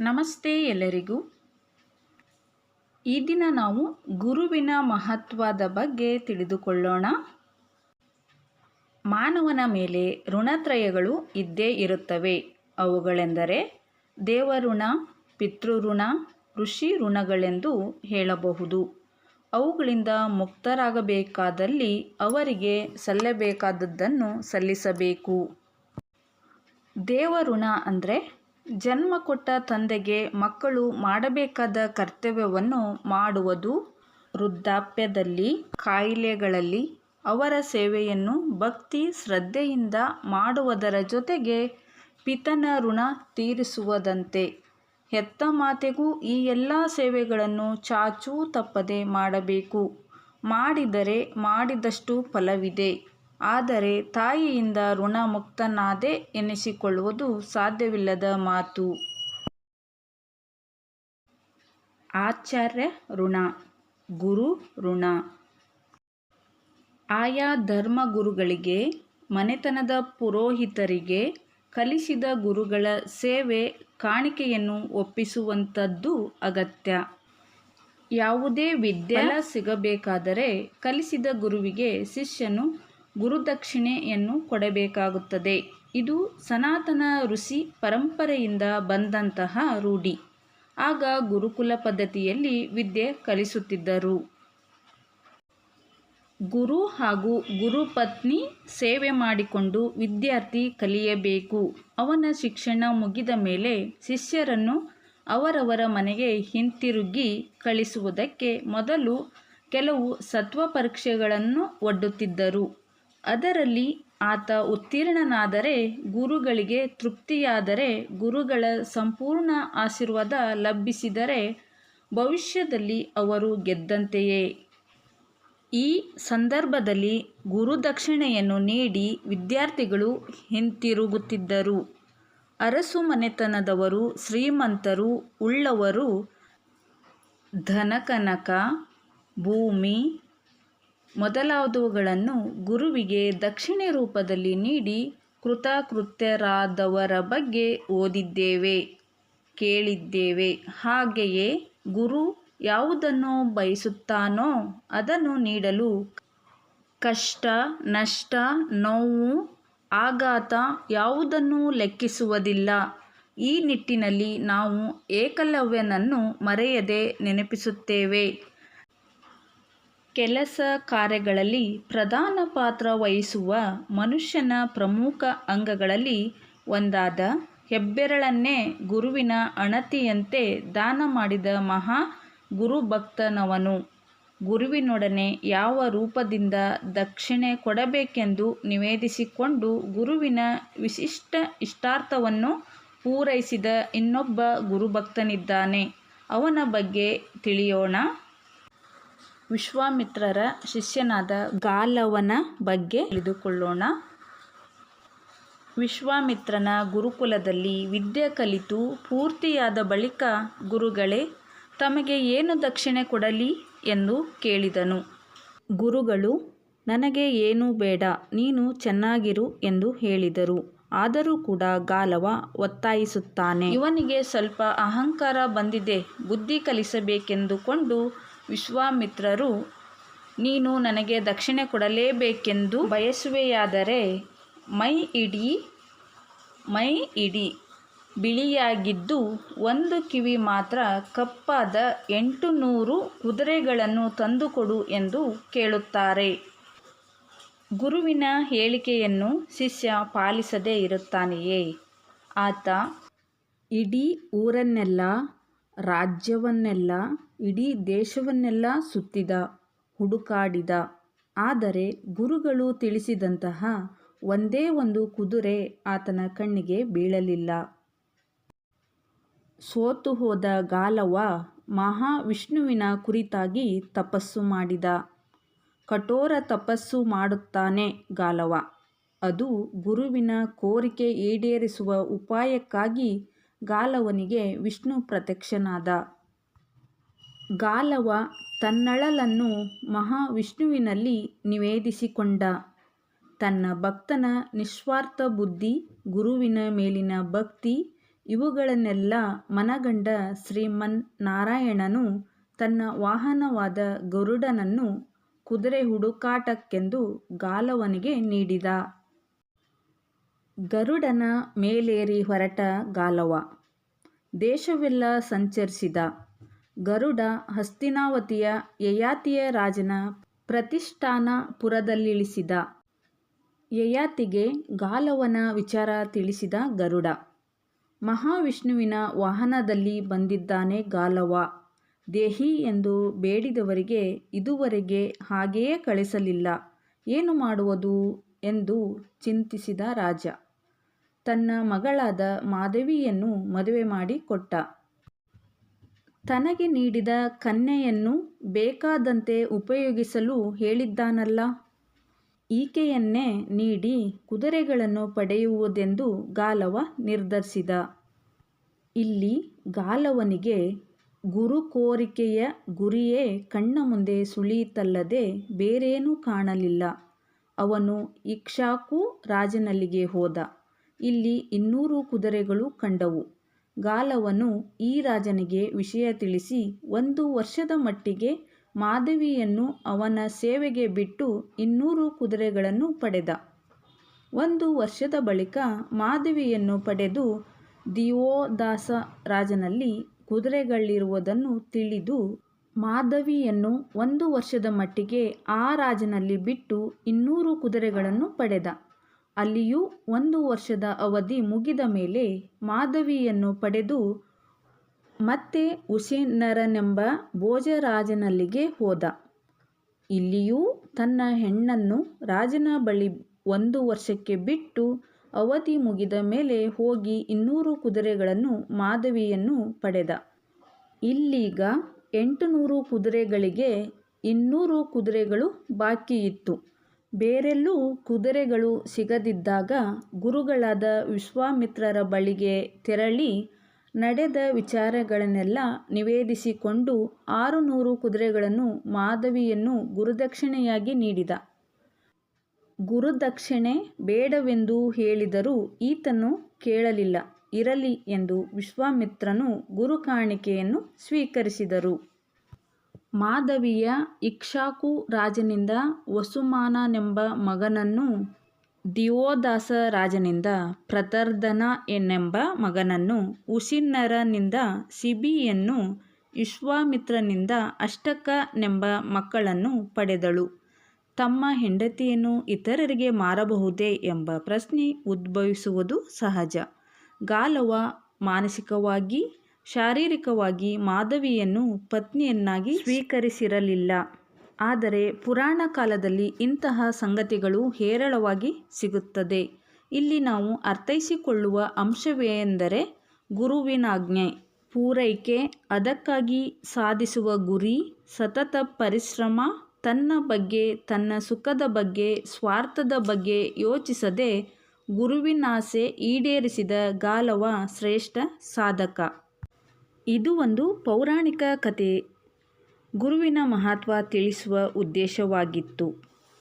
ನಮಸ್ತೆ ಎಲ್ಲರಿಗೂ. ಈ ದಿನ ನಾವು ಗುರುವಿನ ಮಹತ್ವದ ಬಗ್ಗೆ ತಿಳಿದುಕೊಳ್ಳೋಣ. ಮಾನವನ ಮೇಲೆ ಋಣತ್ರಯಗಳು ಇದ್ದೇ ಇರುತ್ತವೆ. ಅವುಗಳೆಂದರೆ ದೇವಋಣ, ಪಿತೃಋಣ ಋಷಿ ಋಣಗಳೆಂದು ಹೇಳಬಹುದು. ಅವುಗಳಿಂದ ಮುಕ್ತರಾಗಬೇಕಾದಲ್ಲಿ ಅವರಿಗೆ ಸಲ್ಲಬೇಕಾದದ್ದನ್ನು ಸಲ್ಲಿಸಬೇಕು. ದೇವಋಣ ಅಂದರೆ ಜನ್ಮ ಕೊಟ್ಟ ತಂದೆಗೆ ಮಕ್ಕಳು ಮಾಡಬೇಕಾದ ಕರ್ತವ್ಯವನ್ನು ಮಾಡುವುದು ವೃದ್ಧಾಪ್ಯದಲ್ಲಿ, ಕಾಯಿಲೆಗಳಲ್ಲಿ ಅವರ ಸೇವೆಯನ್ನು ಭಕ್ತಿ ಶ್ರದ್ಧೆಯಿಂದ ಮಾಡುವುದರ ಜೊತೆಗೆ ಪಿತನ ಋಣ ತೀರಿಸುವುದಂತೆ. ಹೆತ್ತ ಮಾತೆಗೂ ಈ ಎಲ್ಲ ಸೇವೆಗಳನ್ನು ಚಾಚೂ ತಪ್ಪದೆ ಮಾಡಬೇಕು. ಮಾಡಿದರೆ ಮಾಡಿದಷ್ಟು ಫಲವಿದೆ. ಆದರೆ ತಾಯಿಯಿಂದ ಋಣಮುಕ್ತನಾದೆ ಎನಿಸಿಕೊಳ್ಳುವುದು ಸಾಧ್ಯವಿಲ್ಲದ ಮಾತು. ಆಚಾರ್ಯ ಋಣ, ಗುರು ಋಣ. ಆಯಾ ಧರ್ಮ ಗುರುಗಳಿಗೆ ಮನೆತನದ ಪುರೋಹಿತರಿಗೆ ಕಲಿಸಿದ ಗುರುಗಳ ಸೇವೆ ಕಾಣಿಕೆಯನ್ನು ಒಪ್ಪಿಸುವಂಥದ್ದು ಅಗತ್ಯ. ಯಾವುದೇ ವಿದ್ಯೆ ಸಿಗಬೇಕಾದರೆ ಕಲಿಸಿದ ಗುರುವಿಗೆ ಶಿಷ್ಯನು ಗುರುದಕ್ಷಿಣೆಯನ್ನು ಕೊಡಬೇಕಾಗುತ್ತದೆ. ಇದು ಸನಾತನ ಋಷಿ ಪರಂಪರೆಯಿಂದ ಬಂದಂತಹ ರೂಢಿ. ಆಗ ಗುರುಕುಲ ಪದ್ಧತಿಯಲ್ಲಿ ವಿದ್ಯೆ ಕಲಿಸುತ್ತಿದ್ದರು. ಗುರು ಹಾಗೂ ಗುರುಪತ್ನಿ ಸೇವೆ ಮಾಡಿಕೊಂಡು ವಿದ್ಯಾರ್ಥಿ ಕಲಿಯಬೇಕು. ಅವನ ಶಿಕ್ಷಣ ಮುಗಿದ ಮೇಲೆ ಶಿಷ್ಯರನ್ನು ಅವರವರ ಮನೆಗೆ ಹಿಂತಿರುಗಿ ಕಳಿಸುವುದಕ್ಕೆ ಮೊದಲು ಕೆಲವು ಸತ್ವ ಪರೀಕ್ಷೆಗಳನ್ನು ಒಡ್ಡುತ್ತಿದ್ದರು. ಅದರಲ್ಲಿ ಆತ ಉತ್ತೀರ್ಣನಾದರೆ, ಗುರುಗಳಿಗೆ ತೃಪ್ತಿಯಾದರೆ, ಗುರುಗಳ ಸಂಪೂರ್ಣ ಆಶೀರ್ವಾದ ಲಭಿಸಿದರೆ ಭವಿಷ್ಯದಲ್ಲಿ ಅವರು ಗೆದ್ದಂತೆಯೇ. ಈ ಸಂದರ್ಭದಲ್ಲಿ ಗುರುದಕ್ಷಿಣೆಯನ್ನು ನೀಡಿ ವಿದ್ಯಾರ್ಥಿಗಳು ಹಿಂತಿರುಗುತ್ತಿದ್ದರು. ಅರಸು ಮನೆತನದವರು, ಶ್ರೀಮಂತರು, ಉಳ್ಳವರು, ಧನಕನಕ, ಭೂಮಿ ಮೊದಲಾದವುಗಳನ್ನು ಗುರುವಿಗೆ ದಕ್ಷಿಣೆ ರೂಪದಲ್ಲಿ ನೀಡಿ ಕೃತಕೃತ್ಯರಾದವರ ಬಗ್ಗೆ ಓದಿದ್ದೇವೆ, ಕೇಳಿದ್ದೇವೆ. ಹಾಗೆಯೇ ಗುರು ಯಾವುದನ್ನು ಬಯಸುತ್ತಾನೋ ಅದನ್ನು ನೀಡಲು ಕಷ್ಟ, ನಷ್ಟ, ನೋವು, ಆಘಾತ ಯಾವುದನ್ನು ಲೆಕ್ಕಿಸುವುದಿಲ್ಲ. ಈ ನಿಟ್ಟಿನಲ್ಲಿ ನಾವು ಏಕಲವ್ಯನನ್ನು ಮರೆಯದೆ ನೆನಪಿಸುತ್ತೇವೆ. ಕೆಲಸ ಕಾರ್ಯಗಳಲ್ಲಿ ಪ್ರಧಾನ ಪಾತ್ರ ವಹಿಸುವ ಮನುಷ್ಯನ ಪ್ರಮುಖ ಅಂಗಗಳಲ್ಲಿ ಒಂದಾದ ಹೆಬ್ಬೆರಳನ್ನೇ ಗುರುವಿನ ಅಣತಿಯಂತೆ ದಾನ ಮಾಡಿದ ಮಹಾ ಗುರುಭಕ್ತನವನು. ಗುರುವಿನೊಡನೆ ಯಾವ ರೂಪದಿಂದ ದಕ್ಷಿಣೆ ಕೊಡಬೇಕೆಂದು ನಿವೇದಿಸಿಕೊಂಡು ಗುರುವಿನ ವಿಶಿಷ್ಟ ಇಷ್ಟಾರ್ಥವನ್ನು ಪೂರೈಸಿದ ಇನ್ನೊಬ್ಬ ಗುರುಭಕ್ತನಿದ್ದಾನೆ. ಅವನ ಬಗ್ಗೆ ತಿಳಿಯೋಣ. ವಿಶ್ವಾಮಿತ್ರರ ಶಿಷ್ಯನಾದ ಗಾಲವನ ಬಗ್ಗೆ ತಿಳಿದುಕೊಳ್ಳೋಣ. ವಿಶ್ವಾಮಿತ್ರನ ಗುರುಕುಲದಲ್ಲಿ ವಿದ್ಯೆ ಕಲಿತು ಪೂರ್ತಿಯಾದ ಬಳಿಕ ಗುರುಗಳೇ, ತಮಗೆ ಏನು ದಕ್ಷಿಣೆ ಕೊಡಲಿ ಎಂದು ಕೇಳಿದನು. ಗುರುಗಳು, ನನಗೆ ಏನೂ ಬೇಡ, ನೀನು ಚೆನ್ನಾಗಿರು ಎಂದು ಹೇಳಿದರು. ಆದರೂ ಕೂಡ ಗಾಲವ ಒತ್ತಾಯಿಸುತ್ತಾನೆ. ಇವನಿಗೆ ಸ್ವಲ್ಪ ಅಹಂಕಾರ ಬಂದಿದೆ, ಬುದ್ಧಿ ಕಲಿಸಬೇಕೆಂದುಕೊಂಡು ವಿಶ್ವಾಮಿತ್ರರು, ನೀನು ನನಗೆ ದಕ್ಷಿಣೆ ಕೊಡಲೇಬೇಕೆಂದು ಬಯಸುವೆಯಾದರೆ ಮೈ ಇಡೀ ಮೈ ಇಡೀ. ಬಿಳಿಯಾಗಿದ್ದು ಒಂದು ಕಿವಿ ಮಾತ್ರ ಕಪ್ಪಾದ ಎಂಟು ನೂರು ಕುದುರೆಗಳನ್ನು ತಂದುಕೊಡು ಎಂದು ಕೇಳುತ್ತಾರೆ. ಗುರುವಿನ ಹೇಳಿಕೆಯನ್ನು ಶಿಷ್ಯ ಪಾಲಿಸದೇ ಇರುತ್ತಾನೆಯೇ? ಆತ, ಇಡೀ ಊರನ್ನೆಲ್ಲ ರಾಜ್ಯವನ್ನೆಲ್ಲ, ಇಡೀ ದೇಶವನ್ನೆಲ್ಲ ಸುತ್ತಿದ, ಹುಡುಕಾಡಿದ. ಆದರೆ ಗುರುಗಳು ತಿಳಿಸಿದಂತಹ ಒಂದೇ ಒಂದು ಕುದುರೆ ಆತನ ಕಣ್ಣಿಗೆ ಬೀಳಲಿಲ್ಲ. ಸೋತು ಹೋದ ಗಾಲವ ಮಹಾವಿಷ್ಣುವಿನ ಕುರಿತಾಗಿ ತಪಸ್ಸು ಮಾಡಿದ. ಕಠೋರ ತಪಸ್ಸು ಮಾಡುತ್ತಾನೆ ಗಾಲವ. ಅದು ಗುರುವಿನ ಕೋರಿಕೆ ಈಡೇರಿಸುವ ಉಪಾಯಕ್ಕಾಗಿ ಗಾಲವನಿಗೆ ವಿಷ್ಣು ಪ್ರತ್ಯಕ್ಷನಾದ ಗಾಲವ ತನ್ನಳಲನ್ನು ಮಹಾವಿಷ್ಣುವಿನಲ್ಲಿ ನಿವೇದಿಸಿಕೊಂಡ ತನ್ನ ಭಕ್ತನ ನಿಸ್ವಾರ್ಥ ಬುದ್ಧಿ, ಗುರುವಿನ ಮೇಲಿನ ಭಕ್ತಿ, ಇವುಗಳನ್ನೆಲ್ಲ ಮನಗಂಡ ಶ್ರೀಮನ್ ನಾರಾಯಣನು ತನ್ನ ವಾಹನವಾದ ಗರುಡನನ್ನು ಕುದುರೆ ಹುಡುಕಾಟಕ್ಕೆಂದು ಗಾಲವನಿಗೆ ನೀಡಿದ. ಗರುಡನ ಮೇಲೇರಿ ಹೊರಟ ಗಾಲವ ದೇಶವೆಲ್ಲ ಸಂಚರಿಸಿದ. ಗರುಡ ಹಸ್ತಿನಾವತಿಯ ಯಯಾತಿಯ ರಾಜನ ಪ್ರತಿಷ್ಠಾನ ಪುರದಲ್ಲಿಳಿಸಿದ ಯಯಾತಿಗೆ ಗಾಲವನ ವಿಚಾರ ತಿಳಿಸಿದ ಗರುಡ, ಮಹಾವಿಷ್ಣುವಿನ ವಾಹನದಲ್ಲಿ ಬಂದಿದ್ದಾನೆ ಗಾಲವ. ದೇಹಿ ಎಂದು ಬೇಡಿದವರಿಗೆ ಇದುವರೆಗೆ ಹಾಗೆಯೇ ಕಳಿಸಲಿಲ್ಲ. ಏನು ಮಾಡುವುದು ಎಂದು ಚಿಂತಿಸಿದ ರಾಜ, ತನ್ನ ಮಗಳಾದ ಮಾಧವಿಯನ್ನು ಮದುವೆ ಮಾಡಿ ಕೊಟ್ಟ. ತನಗೆ ನೀಡಿದ ಕನ್ಯೆಯನ್ನು ಬೇಕಾದಂತೆ ಉಪಯೋಗಿಸಲು ಹೇಳಿದ್ದಾನಲ್ಲ, ಈಕೆಯನ್ನೇ ನೀಡಿ ಕುದುರೆಗಳನ್ನು ಪಡೆಯುವುದೆಂದು ಗಾಲವ ನಿರ್ಧರಿಸಿದ. ಇಲ್ಲಿ ಗಾಲವನಿಗೆ ಗುರು ಕೋರಿಕೆಯ ಗುರಿಯೇ ಕಣ್ಣ ಮುಂದೆ ಸುಳಿಯಿತಲ್ಲದೆ ಬೇರೇನೂ ಕಾಣಲಿಲ್ಲ. ಅವನು ಇಕ್ಷಾಕು ರಾಜನಲ್ಲಿಗೆ ಹೋದ. ಇಲ್ಲಿ ಇನ್ನೂರು ಕುದುರೆಗಳು ಕಂಡವು. ಗಾಲವನು ಈ ರಾಜನಿಗೆ ವಿಷಯ ತಿಳಿಸಿ, ಒಂದು ವರ್ಷದ ಮಟ್ಟಿಗೆ ಮಾಧವಿಯನ್ನು ಅವನ ಸೇವೆಗೆ ಬಿಟ್ಟು ಇನ್ನೂರು ಕುದುರೆಗಳನ್ನು ಪಡೆದ. ಒಂದು ವರ್ಷದ ಬಳಿಕ ಮಾಧವಿಯನ್ನು ಪಡೆದು ದಿವೋದಾಸ ರಾಜನಲ್ಲಿ ಕುದುರೆಗಳಿರುವುದನ್ನು ತಿಳಿದು, ಮಾಧವಿಯನ್ನು ಒಂದು ವರ್ಷದ ಮಟ್ಟಿಗೆ ಆ ರಾಜನಲ್ಲಿ ಬಿಟ್ಟು ಇನ್ನೂರು ಕುದುರೆಗಳನ್ನು ಪಡೆದ. ಅಲ್ಲಿಯೂ ಒಂದು ವರ್ಷದ ಅವಧಿ ಮುಗಿದ ಮೇಲೆ ಮಾಧವಿಯನ್ನು ಪಡೆದು ಮತ್ತೆ ಉಶಿನ್ನರನೆಂಬ ಭೋಜರಾಜನಲ್ಲಿಗೆ ಹೋದ. ಇಲ್ಲಿಯೂ ತನ್ನ ಹೆಣ್ಣನ್ನು ರಾಜನ ಬಳಿ ಒಂದು ವರ್ಷಕ್ಕೆ ಬಿಟ್ಟು ಅವಧಿ ಮುಗಿದ ಮೇಲೆ ಹೋಗಿ ಇನ್ನೂರು ಕುದುರೆಗಳನ್ನು ಮಾಧವಿಯನ್ನು ಪಡೆದ. ಇಲ್ಲೀಗ ಎಂಟುನೂರು ಕುದುರೆಗಳಿಗೆ ಇನ್ನೂರು ಕುದುರೆಗಳು ಬಾಕಿಯಿತ್ತು. ಬೇರೆಲ್ಲೂ ಕುದುರೆಗಳು ಸಿಗದಿದ್ದಾಗ ಗುರುಗಳಾದ ವಿಶ್ವಾಮಿತ್ರರ ಬಳಿಗೆ ತೆರಳಿ ನಡೆದ ವಿಚಾರಗಳನ್ನೆಲ್ಲ ನಿವೇದಿಸಿಕೊಂಡು ಆರುನೂರು ಕುದುರೆಗಳನ್ನು ಮಾಧವಿಯನ್ನು ಗುರುದಕ್ಷಿಣೆಯಾಗಿ ನೀಡಿದ. ಗುರುದಕ್ಷಿಣೆ ಬೇಡವೆಂದು ಹೇಳಿದರೂ ಈತನು ಕೇಳಲಿಲ್ಲ. ಇರಲಿ ಎಂದು ವಿಶ್ವಾಮಿತ್ರನು ಗುರುಕಾಣಿಕೆಯನ್ನು ಸ್ವೀಕರಿಸಿದರು. ಮಾಧವಿಯ ಇಕ್ಷಾಕು ರಾಜನಿಂದ ವಸುಮಾನನೆಂಬ ಮಗನನ್ನು ದಿವೋದಾಸ ರಾಜನಿಂದ ಪ್ರತರ್ದನ ಎನ್ನೆಂಬ ಮಗನನ್ನು ಉಸಿನ್ನರನಿಂದ ಸಿಬಿಯನ್ನು ವಿಶ್ವಾಮಿತ್ರನಿಂದ ಅಷ್ಟಕನೆಂಬ ಮಕ್ಕಳನ್ನು ಪಡೆದಳು. ತಮ್ಮ ಹೆಂಡತಿಯನ್ನು ಇತರರಿಗೆ ಮಾರಬಹುದೇ ಎಂಬ ಪ್ರಶ್ನೆ ಉದ್ಭವಿಸುವುದು ಸಹಜ. ಗಾಲವ ಮಾನಸಿಕವಾಗಿ ಶಾರೀರಿಕವಾಗಿ ಮಾಧವಿಯನ್ನು ಪತ್ನಿಯನ್ನಾಗಿ ಸ್ವೀಕರಿಸಿರಲಿಲ್ಲ. ಆದರೆ ಪುರಾಣ ಕಾಲದಲ್ಲಿ ಇಂತಹ ಸಂಗತಿಗಳು ಹೇರಳವಾಗಿ ಸಿಗುತ್ತದೆ. ಇಲ್ಲಿ ನಾವು ಅರ್ಥೈಸಿಕೊಳ್ಳುವ ಅಂಶವೆಂದರೆ ಗುರುವಿನಾಜ್ಞೆ, ಪೂರೈಕೆ, ಅದಕ್ಕಾಗಿ ಸಾಧಿಸುವ ಗುರಿ, ಸತತ ಪರಿಶ್ರಮ, ತನ್ನ ಬಗ್ಗೆ ತನ್ನ ಸುಖದ ಬಗ್ಗೆ ಸ್ವಾರ್ಥದ ಬಗ್ಗೆ ಯೋಚಿಸದೆ ಗುರುವಿನಾಸೆ ಈಡೇರಿಸಿದ ಗಾಲವ ಶ್ರೇಷ್ಠ ಸಾಧಕ. ಇದು ಒಂದು ಪೌರಾಣಿಕ ಕಥೆ ಗುರುವಿನ ಮಹತ್ವ ತಿಳಿಸುವ ಉದ್ದೇಶವಾಗಿತ್ತು.